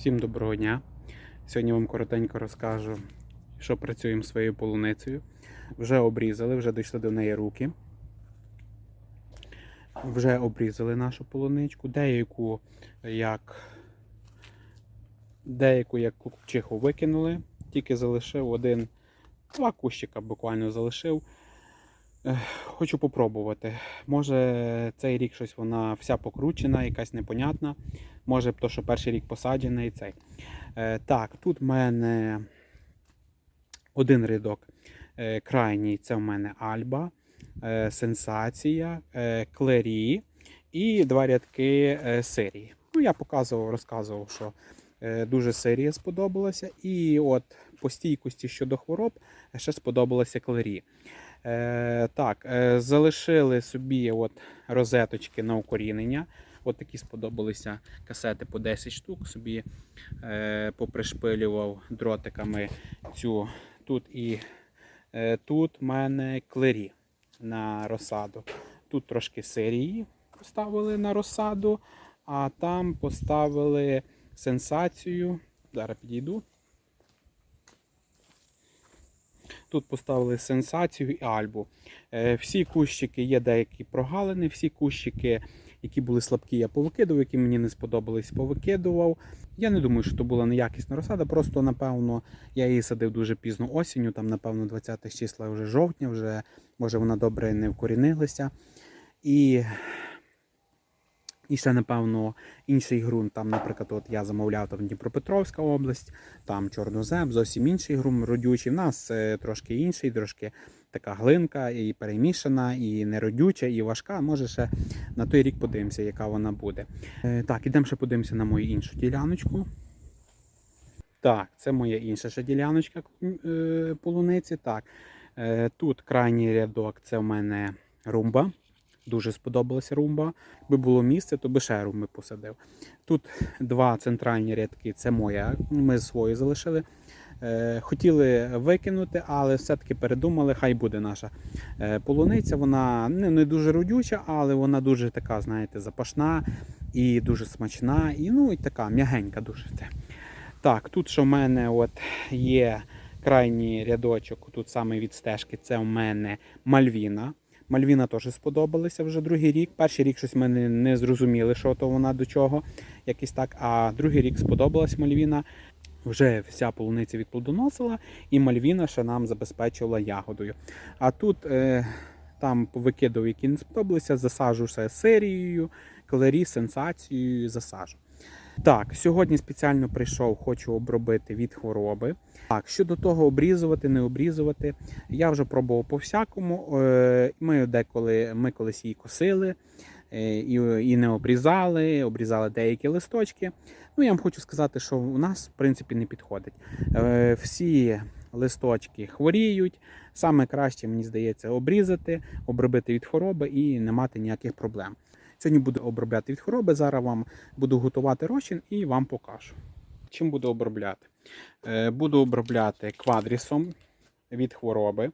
Всім доброго дня. Сьогодні вам коротенько розкажу, що працюємо своєю полуницею. Вже обрізали, вже дійшли до неї руки. Вже обрізали нашу полуничку. Деяку як деяку як купчиху викинули, тільки залишив один, два кущика буквально залишив. Хочу попробувати. Може цей рік щось вона вся покручена, якась непонятна. Може, то, що перший рік посаджений і цей. Е, так, тут в мене один рядок. Е, крайній це в мене Альба, е, Сенсація, Клері і два рядки серії. Ну, я показував, розказував, що дуже серія сподобалася. І от по стійкості щодо хвороб ще сподобалася Клері. Е, так, е, залишили собі от розеточки на укорінення. От такі сподобалися касети по 10 штук. Собі е, попришпилював дротиками цю тут і е, тут в мене клері на розсаду. Тут трошки серії поставили на розсаду, а там поставили сенсацію. Зараз підійду. Тут поставили сенсацію і альбу. Е, Всі кущики є деякі прогалини, всі кущики, які були слабкі, я повикидував, які мені не сподобались, повикидував. Я не думаю, що то була неякісна розсада. Просто, напевно, я її садив дуже пізно осінню, там, напевно, 20 числа вже жовтня, вже може вона добре не вкорінилася. І і ще, напевно, інший ґрунт. Там, наприклад, от я замовляв там Дніпропетровська область, там Чорнозем, зовсім інший ґрунт родючий. В нас е, трошки інший, трошки така глинка, і перемішана, і неродюча, і важка. Може ще на той рік подивимося, яка вона буде. Е, так, ідемо ще подивимося на мою іншу діляночку. Так, це моя інша ще діляночка е, полуниці. Так, тут крайній рядок це в мене румба. Дуже сподобалася румба. Якби було місце, то би ще румби посадив. Тут два центральні рядки це моя. Ми свої залишили. Е, Хотіли викинути, але все-таки передумали, хай буде наша е, полуниця. Вона не, дуже родюча, але вона дуже така, знаєте, запашна і дуже смачна, і ну і така м'ягенька дуже. Так, тут що в мене от є крайній рядочок, тут саме від стежки, це в мене Мальвіна. Мальвіна теж сподобалася вже другий рік. Перший рік щось ми не, зрозуміли, що то вона до чого, якось так. А другий рік сподобалась Мальвіна. Вже вся полуниця відплодоносила, і Мальвіна ще нам забезпечувала ягодою. А тут е, там повикидав, які не сподобалися, засаджу все серією, клері, сенсацією засаджу. Так, сьогодні спеціально прийшов, хочу обробити від хвороби. Так, щодо того, обрізувати, не обрізувати, я вже пробував по всякому. Е, Ми деколи ми колись її косили е, і, і не обрізали, обрізали деякі листочки. Ну, я вам хочу сказати, що у нас в принципі не підходить. Е, Всі листочки хворіють. Саме краще, мені здається, обрізати, обробити від хвороби і не мати ніяких проблем. Сьогодні буду обробляти від хвороби. Зараз вам буду готувати розчин і вам покажу. Чим буду обробляти? Е, Буду обробляти квадрісом від хвороби.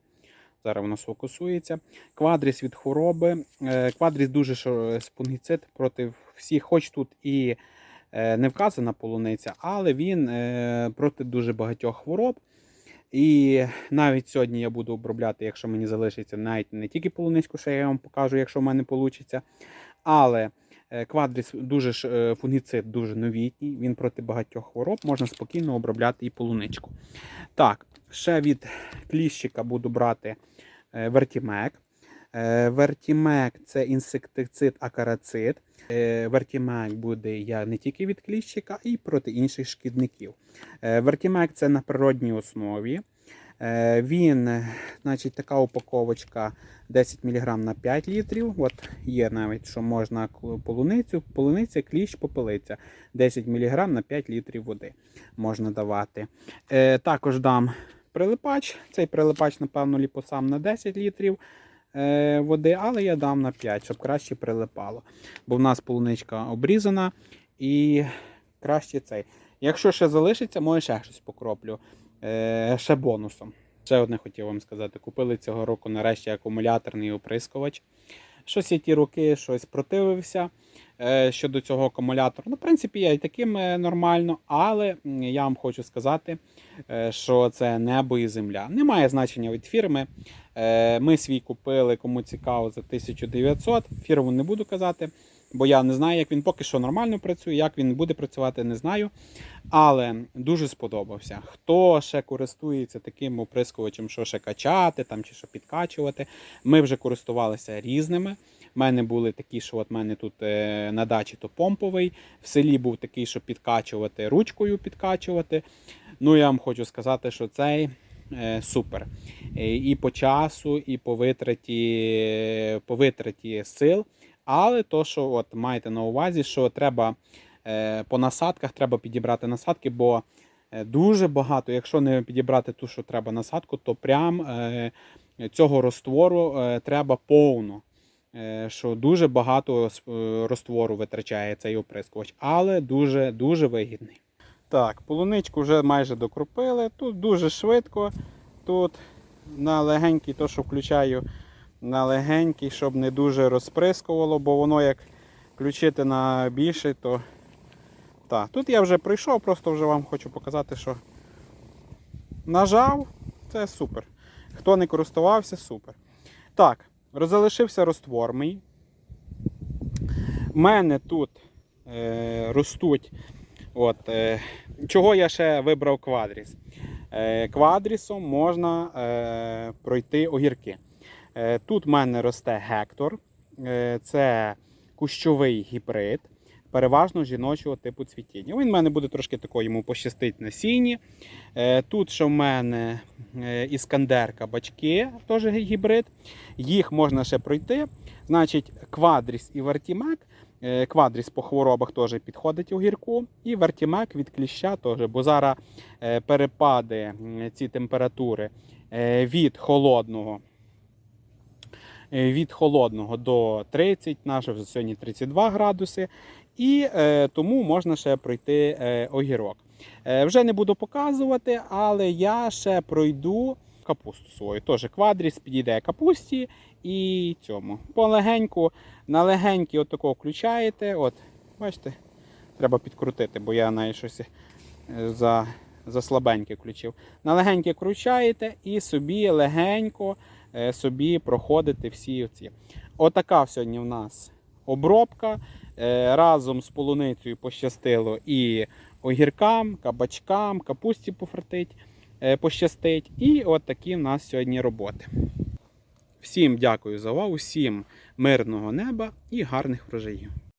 Зараз воно сфокусується. Квадріс від хвороби. Е, Квадріс дуже спунгіцид проти всіх, хоч тут і е, не вказана полуниця, але він проти дуже багатьох хвороб. І навіть сьогодні я буду обробляти, якщо мені залишиться навіть не тільки полуничку, що я вам покажу, якщо в мене вийде. Але е, квадріс дуже е, фунгіцид дуже новітній, він проти багатьох хвороб, можна спокійно обробляти і полуничку. Так, ще від кліщика буду брати вертімек. Вертімек це інсектицид акарацид. Вертімек буде я не тільки від кліщика, і проти інших шкідників. Вертімек це на природній основі. Е, Він, е, значить, така упаковочка 10 мг на 5 літрів. От є навіть, що можна полуницю, полуниця, кліщ, попелиця. 10 мг на 5 літрів води можна давати. Е, Також дам прилипач. Цей прилипач, напевно, ліпосам на 10 літрів води, але я дам на 5, щоб краще прилипало. Бо в нас полуничка обрізана і краще цей. Якщо ще залишиться, може ще щось покроплю. Е, ще бонусом. Ще одне хотів вам сказати. Купили цього року нарешті акумуляторний оприскувач. Щось я ті роки щось противився. е, щодо цього акумулятора. Ну, в принципі, я і таким е, нормально, але я вам хочу сказати, що це небо і земля. Немає значення від фірми. Ми свій купили, кому цікаво, за 1900. Фірму не буду казати, бо я не знаю, як він поки що нормально працює, як він буде працювати, не знаю. Але дуже сподобався. Хто ще користується таким оприскувачем, що ще качати там, чи що підкачувати. Ми вже користувалися різними. У мене були такі, що от мене тут е, на дачі то помповий. В селі був такий, що підкачувати, ручкою підкачувати. Ну, я вам хочу сказати, що цей е, супер. Е, І по часу, і по витраті, по витраті сил. Але то, що от маєте на увазі, що треба е, по насадках, треба підібрати насадки, бо е, дуже багато, якщо не підібрати ту, що треба насадку, то прям е, цього розтвору треба повно. Що дуже багато розтвору витрачає цей оприскувач, але дуже дуже вигідний. Так, полуничку вже майже докрупили. Тут дуже швидко. Тут на легенький, то що включаю на легенький, щоб не дуже розприскувало, бо воно як включити на більший, то. Так, тут я вже прийшов, просто вже вам хочу показати, що нажав, це супер. Хто не користувався, супер. Так, залишився роствор мій. У мене тут е, ростуть. От, е, чого я ще вибрав квадріс? Е, квадрісом можна е, пройти огірки. Е, тут в мене росте гектор, е, це кущовий гібрид, переважно жіночого типу цвітіння. Він в мене буде трошки такого йому пощастить на сіні. Е, тут ще в мене е, іскандер кабачки, теж гібрид. Їх можна ще пройти. Значить, квадріс і вартімек. Е, Квадріс по хворобах теж підходить у гірку, і вертімек від кліща теж, бо зараз перепади ці температури від холодного. Е, Від холодного до 30, наше вже сьогодні 32 градуси, і е, тому можна ще пройти е, огірок. Вже не буду показувати, але я ще пройду капусту свою. Теж квадріс підійде капусті і цьому. Полегеньку, на легенький от такого включаєте. От, бачите, треба підкрутити, бо я навіть щось за, за слабеньке включив. На легеньке кручаєте і собі легенько собі проходити всі ці. Отака сьогодні в нас обробка. Е, Разом з полуницею пощастило і огіркам, кабачкам, капусті пофартить, е, пощастить. І от такі в нас сьогодні роботи. Всім дякую за увагу, всім мирного неба і гарних врожаїв.